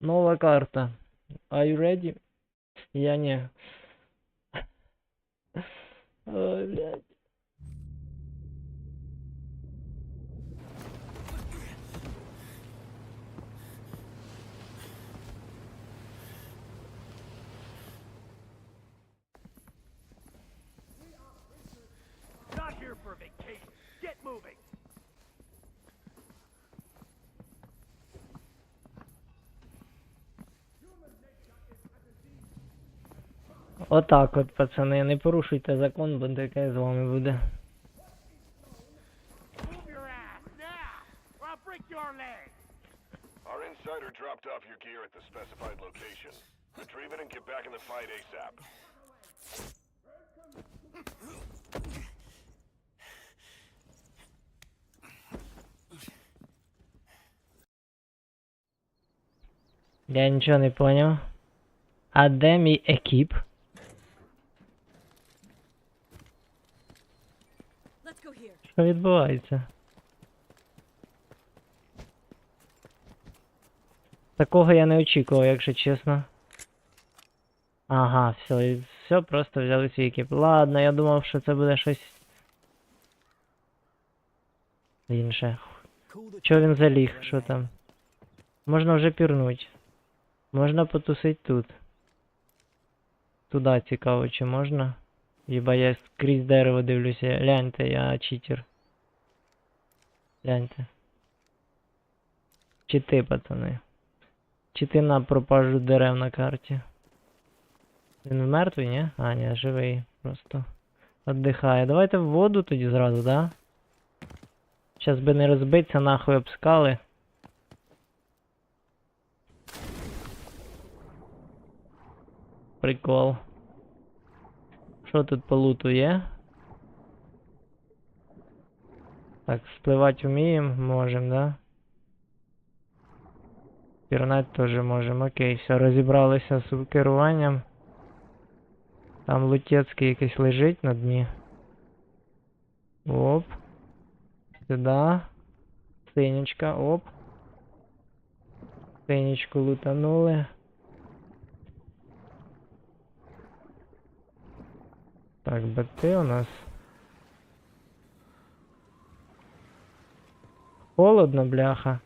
Нова карта. Are you ready? Я не. Ой, блядь. Moving. Отак от, пацани, не порушуйте закон, бо таке з вами буде. Move your ass now, or I'll break your leg. Our insider dropped off your gear at the specified location. Retrieve it and get back in the fight ASAP. Я нічого не поняв. А де мій екіп? Let's go here. Що відбувається? Такого я не очікував, якщо чесно. Ага, все, і все, просто взяли свій екіп. Ладно, я думав, що це буде щось інше. Чого він заліг? Що там? Можна вже пірнуть. Можна потусить тут. Туда цікаво, чи можна? Єба я скрізь дерево дивлюся. Гляньте, я читер. Гляньте. Чити, пацани. Чити на пропажу дерев на карті. Він мертвий, ні? А, ні, живий. Просто. Отдихає. Давайте в воду тоді зразу, да? Щас би не розбиться нахуй об скали. Прикол. Що тут по луту є? Так, спливати вміємо, можемо, да? Пірнати теж можемо. Окей, все, розібралися з керуванням. Там лутецький якийсь лежить на дні. Оп. Сюда. Синечка, оп. Синечку лутанули. Так, БТ у нас. Холодно, бляха.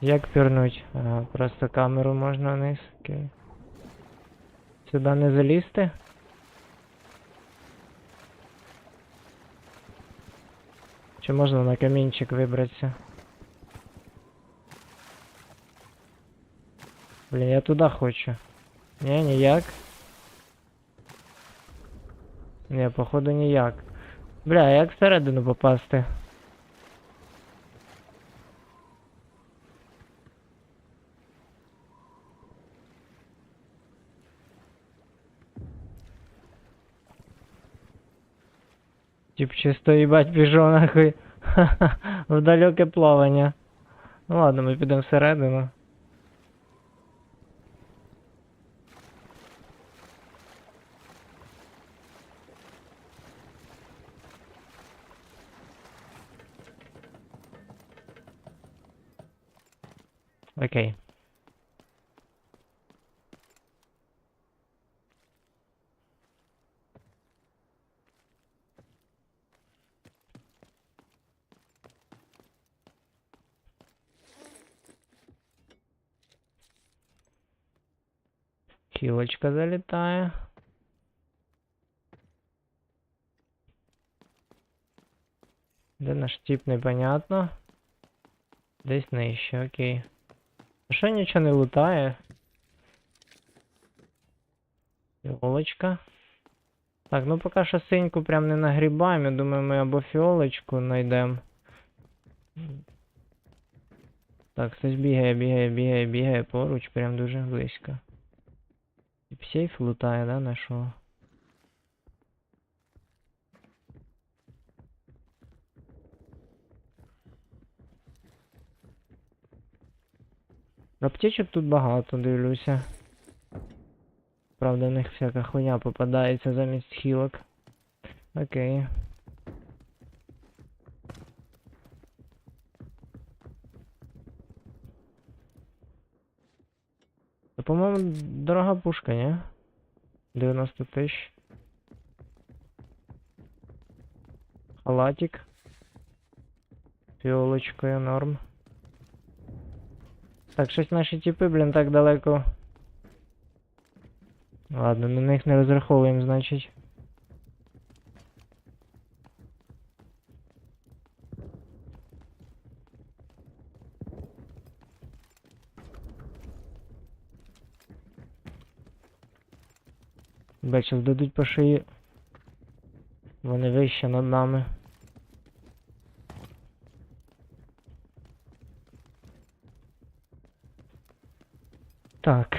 Як пірнуть? Ага, просто камеру можна вниз. Окей. Сюди не залізти? Чи можна на камінчик вибратися? Блін, я туди хочу. Ні, ніяк. Ні, походу ніяк. Бля, як всередину попасти? Тип чисто їбать пішов нахуй. В далеке плавання. Ну ладно, ми підемо всередину. Окей. Хілочка залітає. Де наш тип непонятно. Десь нижче, окей. А що нічого не лутає? Фіолочка. Так, ну поки що синьку прям не нагрібаємо. Я думаю, ми або фіолочку знайдемо. Так, хтось бігає, бігає, бігає, бігає поруч, прям дуже близько. Тип сейф лутає, да, нашого? Аптечок тут багато, дивлюся. Правда, в них всяка хуйня попадається замість хілок. Окей. по-моєму, дорога пушка, ні? 90 тисяч. Халатик. Фіолочкою норм. Так, щось наші тіпи, блін, так далеко. Ладно, на них не розраховуємо, значить. Щас дадуть по шиї. Вони вище над нами. Так.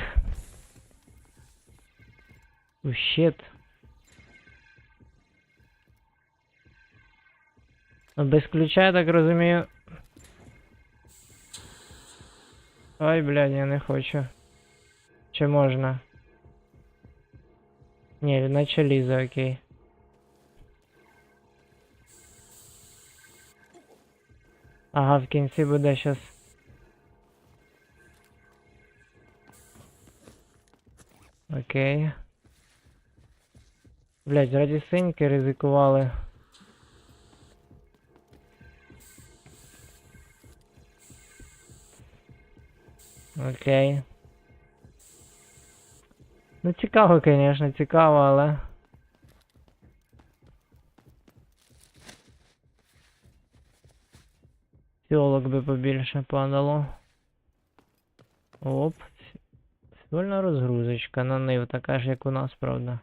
Ну, Без ключа, я так розумію. Ой, блядь, я не хочу. Чи можна? Ні, наче лізе, окей. Ага, в кінці буде щас. Окей. Блять, раді синьки ризикували. Окей. Ну цікаво, конечно, цікаво, але. Фіолок би побільше падало. Оп. Вольна розгрузочка на нив, така ж як у нас, правда.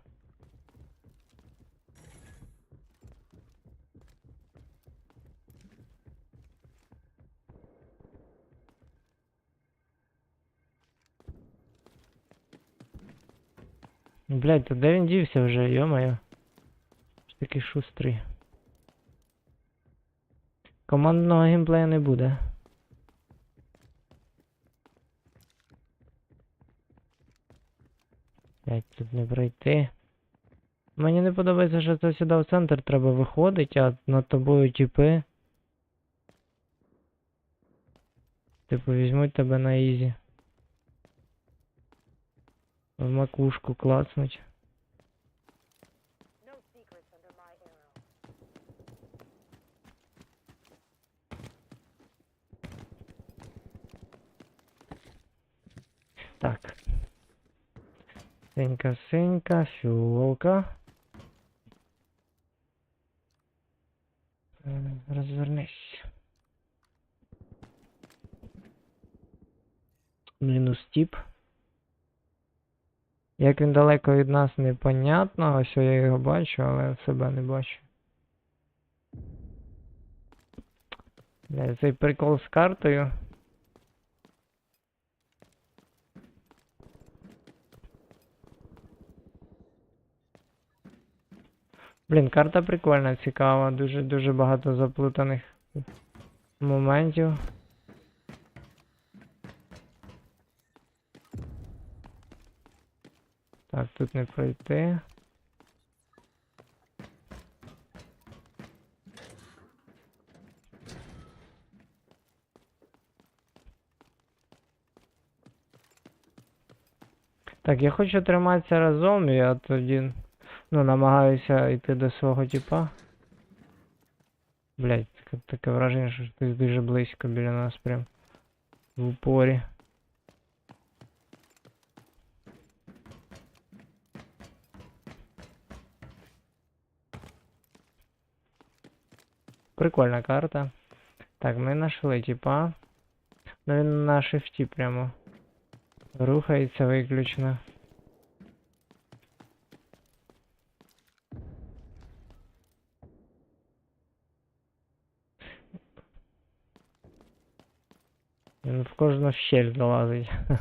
Блять, то де він дівся вже, йо-моє. Такий шустрий. Командного геймплея не буде. Блять, тут не пройти. Мені не подобається, що це сюди в центр треба виходить, а над тобою тіпи. Типу візьмуть тебе на ізі. В макушку клацнуть. Синька, синька, фіолка. Е, Розвернись. Мінус тіп. Як він далеко від нас, непонятно. Ось я його бачу, але себе не бачу. Бля, цей прикол з картою. Блін, карта прикольна, цікава, дуже дуже багато заплутаних моментів. Так, тут не пройти. Так, я хочу триматися разом, я тоді Ну, намагаюся йти до свого типа. Блять, таке враження, що хтось дуже близько біля нас прям. В упорі. Прикольна карта. Так, ми знайшли типа. Ну він на шифті прямо. Рухається виключно. Він в кожну щель залазить.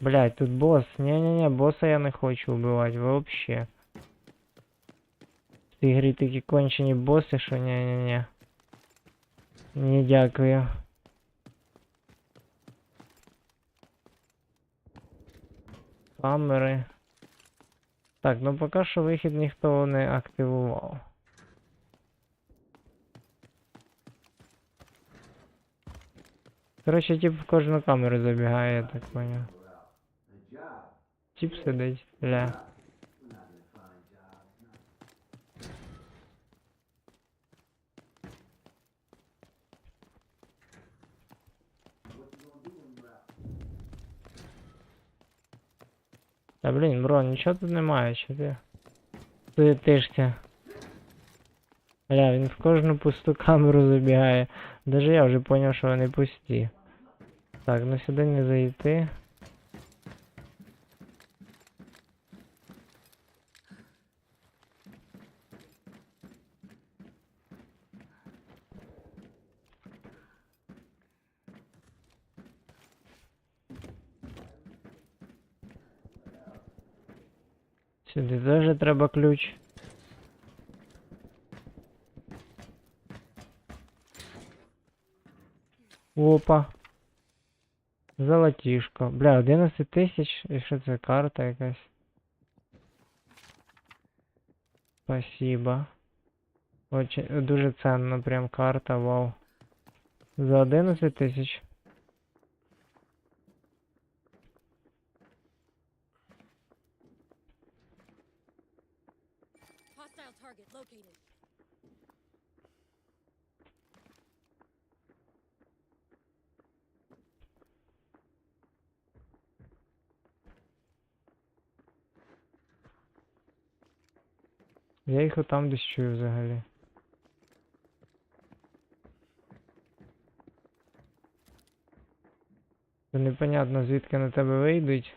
Блять, тут босс. Не-не-не, босса я не хочу убивать вообще. В цій грі такі кончені босси, що не-не-не. Не дякую. Камери. Так, ну поки що вихід ніхто не активував. Коротше, тип в кожну камеру забігає, я так поняв. Тип сидить, ля. Та блін, бро, нічого тут немає, що ти? Суетишся. Бля, він в кожну пусту камеру забігає. Даже я вже поняв, що вони пусті. Так, ну сюди не зайти. Сюди теж треба ключ. Опа. Золотішко. Бля, 11 тисяч. І що це карта якась? Спасибо. Очень, дуже ценна прям карта, вау. За 11 тисяч. Я їх отам десь чую взагалі. Це непонятно звідки на тебе вийдуть.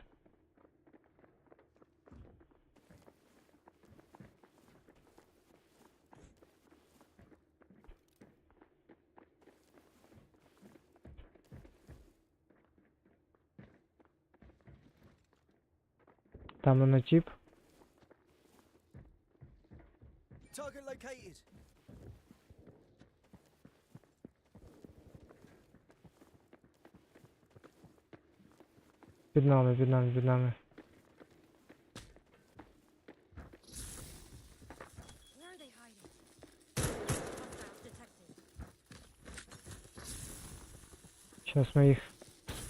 Там воно тіп. are they hiding? Hostiles detected. Сейчас ми їх в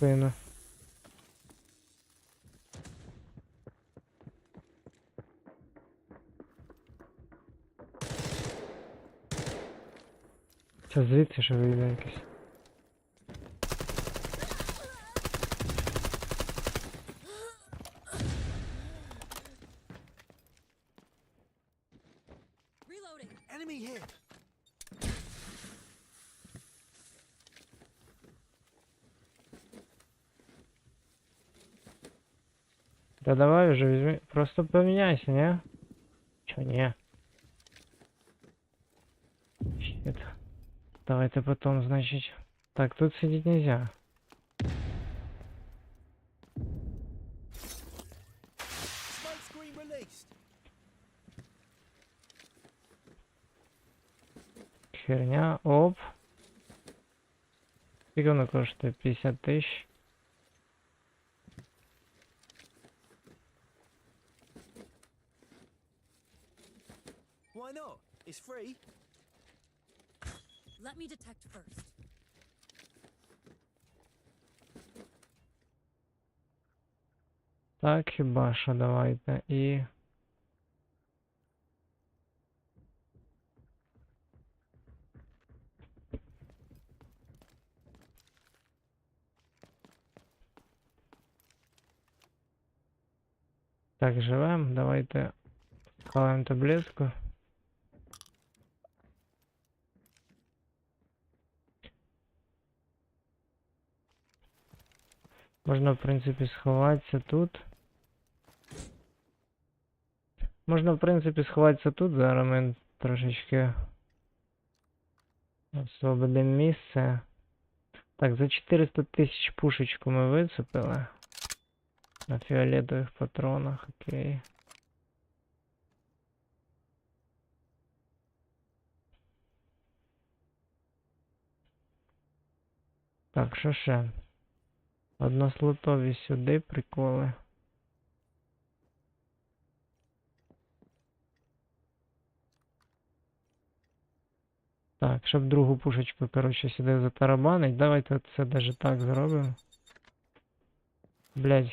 Це звідси ще вийде якийсь. Reloading. Enemy here. Да давай уже візьми. Просто поміняйся, не? Чо не? Щит. Давайте потом, значит. Так, тут сидеть нельзя. Херня, оп. Скільки воно коштує? 50 тисяч. Why not? It's free. Let me detect first. Так, хіба що давайте. І. Так, живем. Давайте сховаємо таблетку. Можна, в принципі, сховатися тут. Можна, в принципі, сховатися тут. Зараз ми трошечки освободимо місце. Так, за 400 тисяч пушечку ми вицепили. На фіолетових патронах, окей. Так, що ще? Однослотові сюди приколи. Так, щоб другу пушечку, коротше, сюди затарабанить. Давайте це даже так зробимо. Блядь.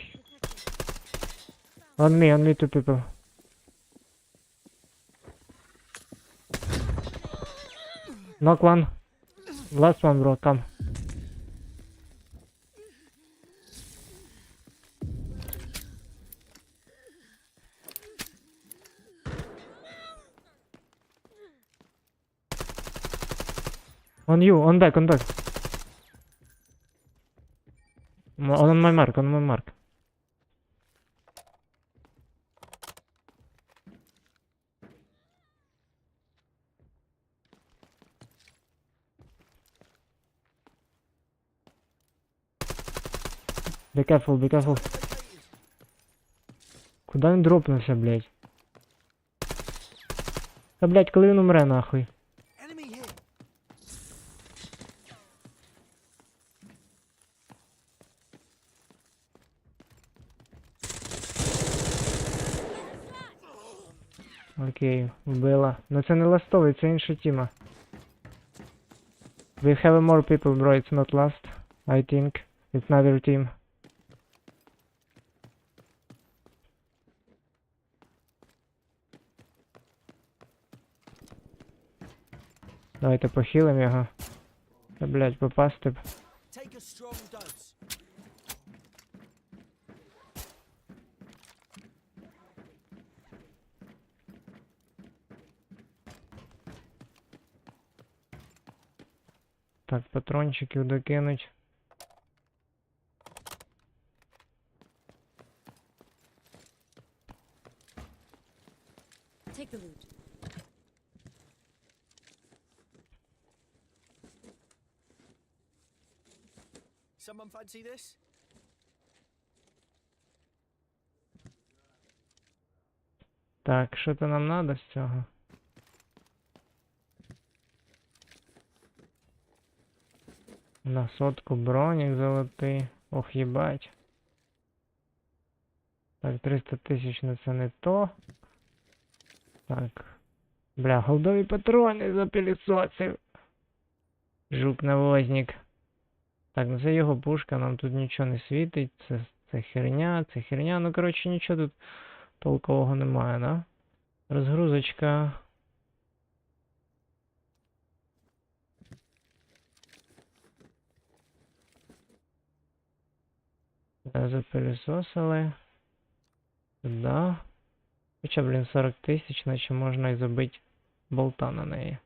On me, on me two people. Knock one. Last one, bro, come. On you, on back, on back. On my mark, on my mark. Be careful, be careful. Куда він дропнувся, блядь? Та, блядь, коли він умре, нахуй? Enemy here. Окей, вбила. Ну це не ластовий, це інша тіма. We have more people, bro, it's not last. I think. It's another team. Давайте похилим його. Та, блядь, попасти б. Так, патрончиків докинуть. Take the loot. Someone fancy this? Так, що то нам надо з цього? На сотку бронік золотий. Ох, їбать. Так, 300 тисяч на це не то. Так. Бля, голдові патрони запілісосив. Жук навозник. Так, ну це його пушка, нам тут нічого не світить. Це, це херня, це херня. Ну, коротше, нічого тут толкового немає, да? Розгрузочка. Запилісосили. Сюда. Хоча, блін, 40 тисяч, наче можна і забити болта на неї.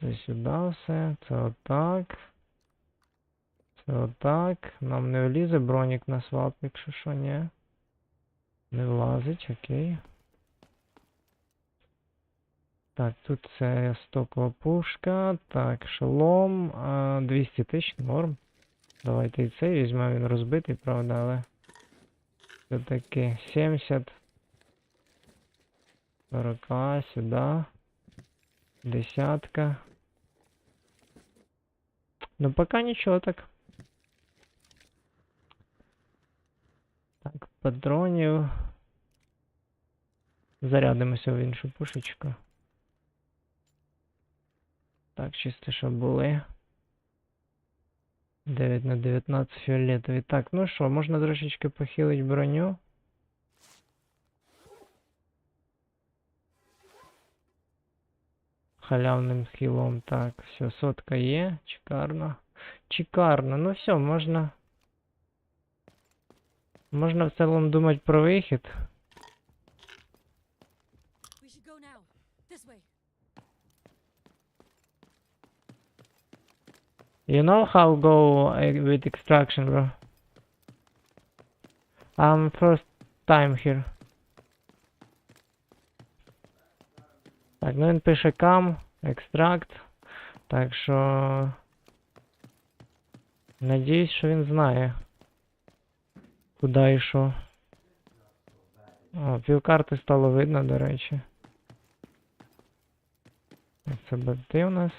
Це сюди все, це отак. Це отак. Нам не влізе бронік на свап, якщо що, ні. Не влазить, окей. Так, тут це стокова пушка. Так, шолом. 200 тисяч, норм. Давайте і цей візьмемо, він розбитий, правда, але. Все-таки 70. 40 сюди. Десятка. Ну, пока нічого так. Так, патронів. Зарядимося в іншу пушечку. Так, чисто, щоб були. 9 на 19 фіолетові. Так, ну що, можна трошечки похилити броню. Халявним хілом. Так, все, сотка є. Чекарно. Чекарно. Ну все, можна. Можна в цілому думати про вихід. We should go now. This way. You know how go with extraction, bro? I'm first time here. Так, ну він пише cam, extract. Так що. Надіюсь, що він знає. Куди і що. О, півкарти стало видно, до речі. Це у нас.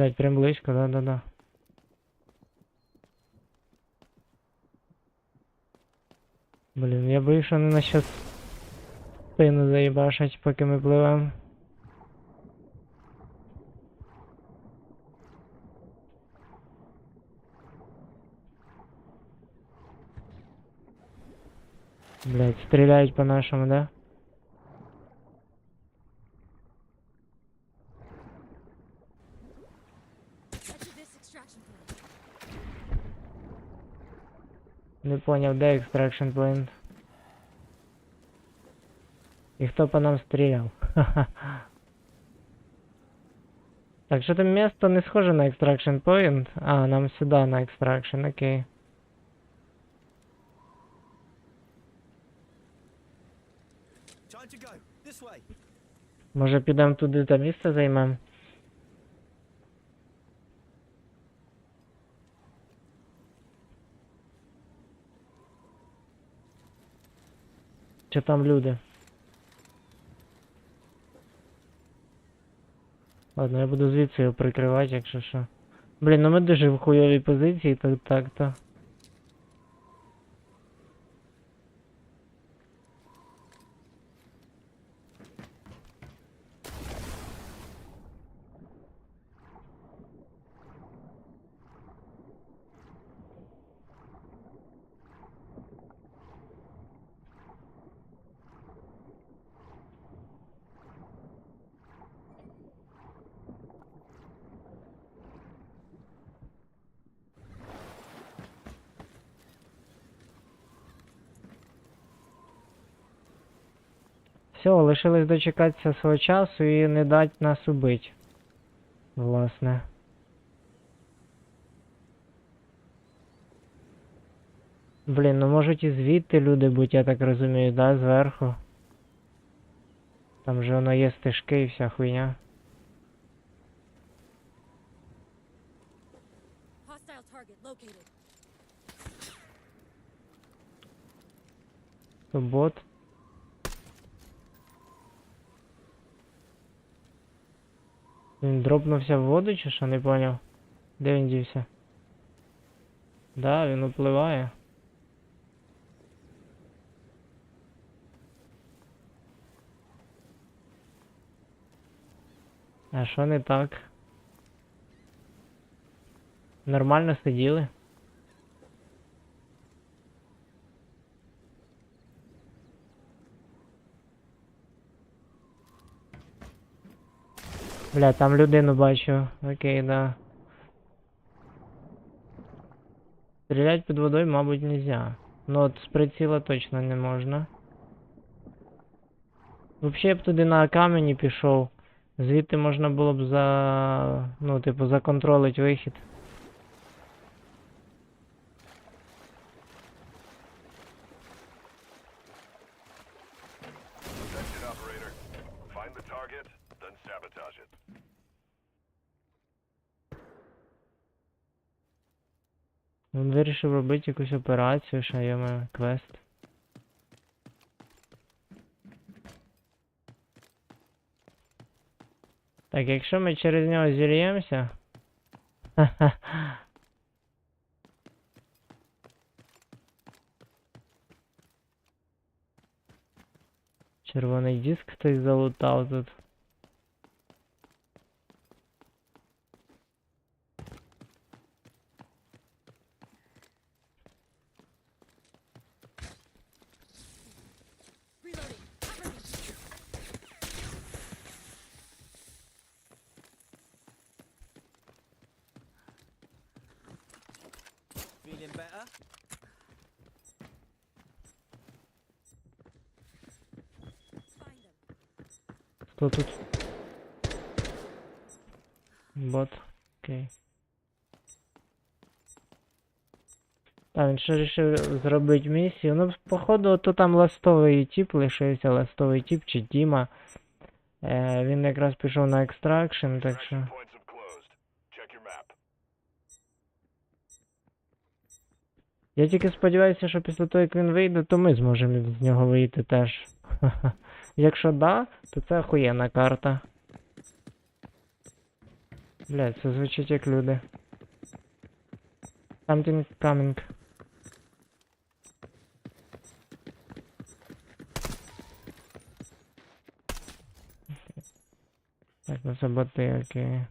Блять, прям близько, да-да-да. Блін, я боюсь, що вони нас щас в спину заїбашать, поки ми пливемо. Блять, стріляють по нашому, да? Не поняв, де екстракшн point. І хто по нам стріляв? Так, що там місто не схоже на extraction point? А, нам сюди на extraction, окей. Може підемо туди та місце займемо? Чи там люди? Ладно, я буду звідси його прикривати, якщо що. Блін, ну ми дуже в хуйовій позиції, так так то. Все, лишилось дочекатися свого часу і не дать нас убить. Власне. Блін, ну можуть і звідти люди бути, я так розумію, да, зверху. Там же воно є стежки і вся хуйня. То бот. Він дропнувся в воду чи що, не поняв? Де він дівся? Да, він upливає. А що не так? Нормально сиділи? Бля, там людину бачу. Окей, да. Стрілять під водою, мабуть, нельзя. Ну от з приціла точно не можна. Взагалі я б туди на камені пішов. Звідти можна було б за. ну, типу, законтролить вихід. Він вирішив робити якусь операцію, що є мене квест. Так, якщо ми через нього зір'ємося. Червоний диск хтось залутав тут. Хто тут? Бот. Окей. Так, він ще вирішив зробити місію. Ну, походу, то там ластовий тип лишився, ластовий тип чи Діма. Е, він якраз пішов на екстракшн, так що. Extraction points have closed. Check your map. Я тільки сподіваюся, що після того, як він вийде, то ми зможемо з нього вийти теж. Якщо да, то це охуєнна карта. Блядь, це звучить як люди. Something coming. Так, ну це окей.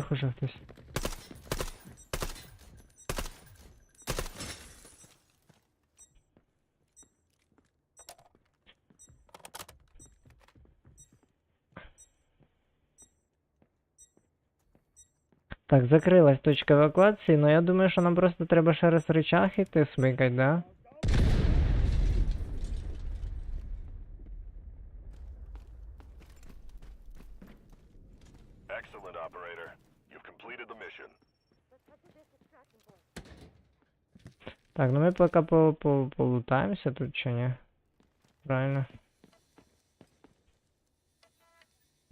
Зверху ще хтось. Так, закрилась точка евакуації, але я думаю, що нам просто треба ще раз речах іти смикать, да? Так, ну ми поки по, по, полутаємося тут чи ні? Правильно.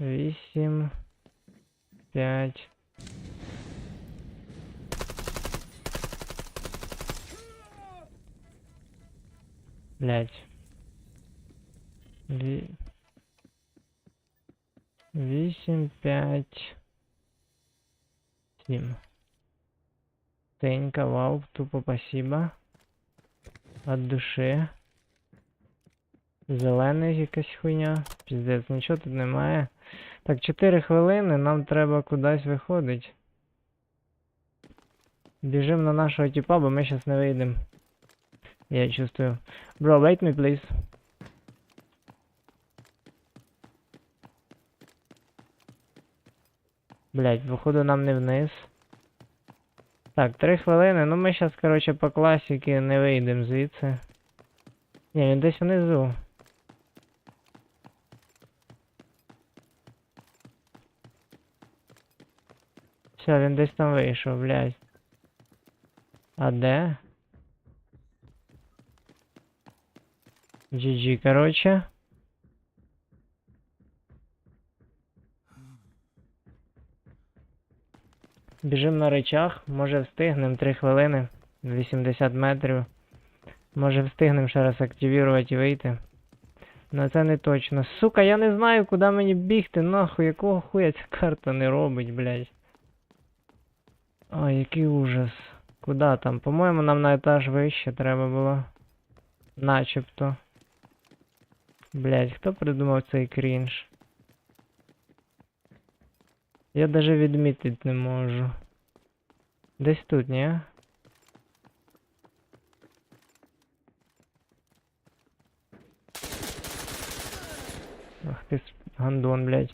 Вісім. П'ять. Блять. Ві... Вісім, п'ять. Сім. Тенька, вау, тупо спасибо. От души. Зелений якась хуйня. Піздець, нічого тут немає. Так, 4 хвилини, нам треба кудись виходить. Біжим на нашого типа, бо ми щас не вийдемо. Я чувствую. Bro, wait me, please. Блять, походу нам не вниз. Так, три хвилини. Ну ми зараз, коротше, по класіки не вийдемо звідси. Ні, він десь внизу. Все, він десь там вийшов, блядь. А де? GG, коротше. Біжим на речах, може встигнем 3 хвилини, 80 метрів. Може встигнем ще раз активувати і вийти. Но це не точно. Сука, я не знаю, куди мені бігти, нахуй, якого хуя ця карта не робить, блядь. Ой, який ужас. Куда там? По-моєму, нам на етаж вище треба було. Начебто. Блядь, хто придумав цей крінж? Я даже відмітити не можу. Десь тут, ні? Ах ти с- гандон, блядь.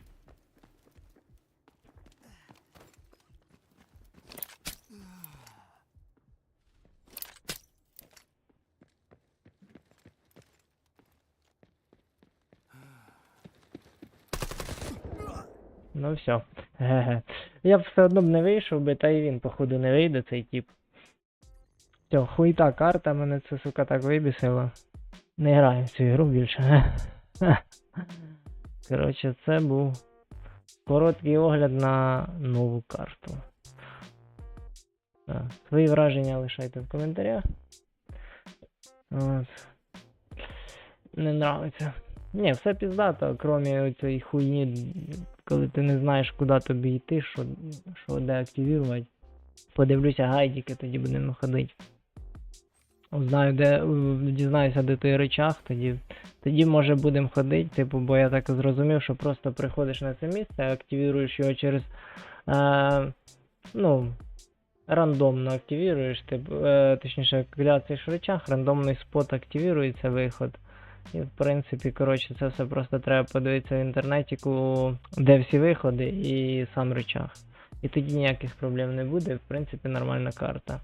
Ну все. Ге-ге. Я б все одно б не вийшов би, та й він, походу, не вийде цей тип. Все, хуйта карта, мене це, сука, так вибісило. Не граю в цю ігру більше. Коротше, це був короткий огляд на нову карту. Так, свої враження лишайте в коментарях. От. Не нравиться. Ні, все піздато, крім цієї хуйні, коли ти не знаєш, куди тобі йти, що, що де активувати. Подивлюся гайдики, тоді будемо ходити. Узнаю, де дізнаюся, де той речах, тоді, тоді може будемо ходити, типу, бо я так зрозумів, що просто приходиш на це місце, активуєш його через. Е, ну, рандомно активуєш, типу, е, точніше, кляцаєш речах, рандомний спот активується виход. І в принципі, коротше, це все просто треба подивитися в інтернеті, де всі виходи і сам речах. І тоді ніяких проблем не буде, в принципі, нормальна карта.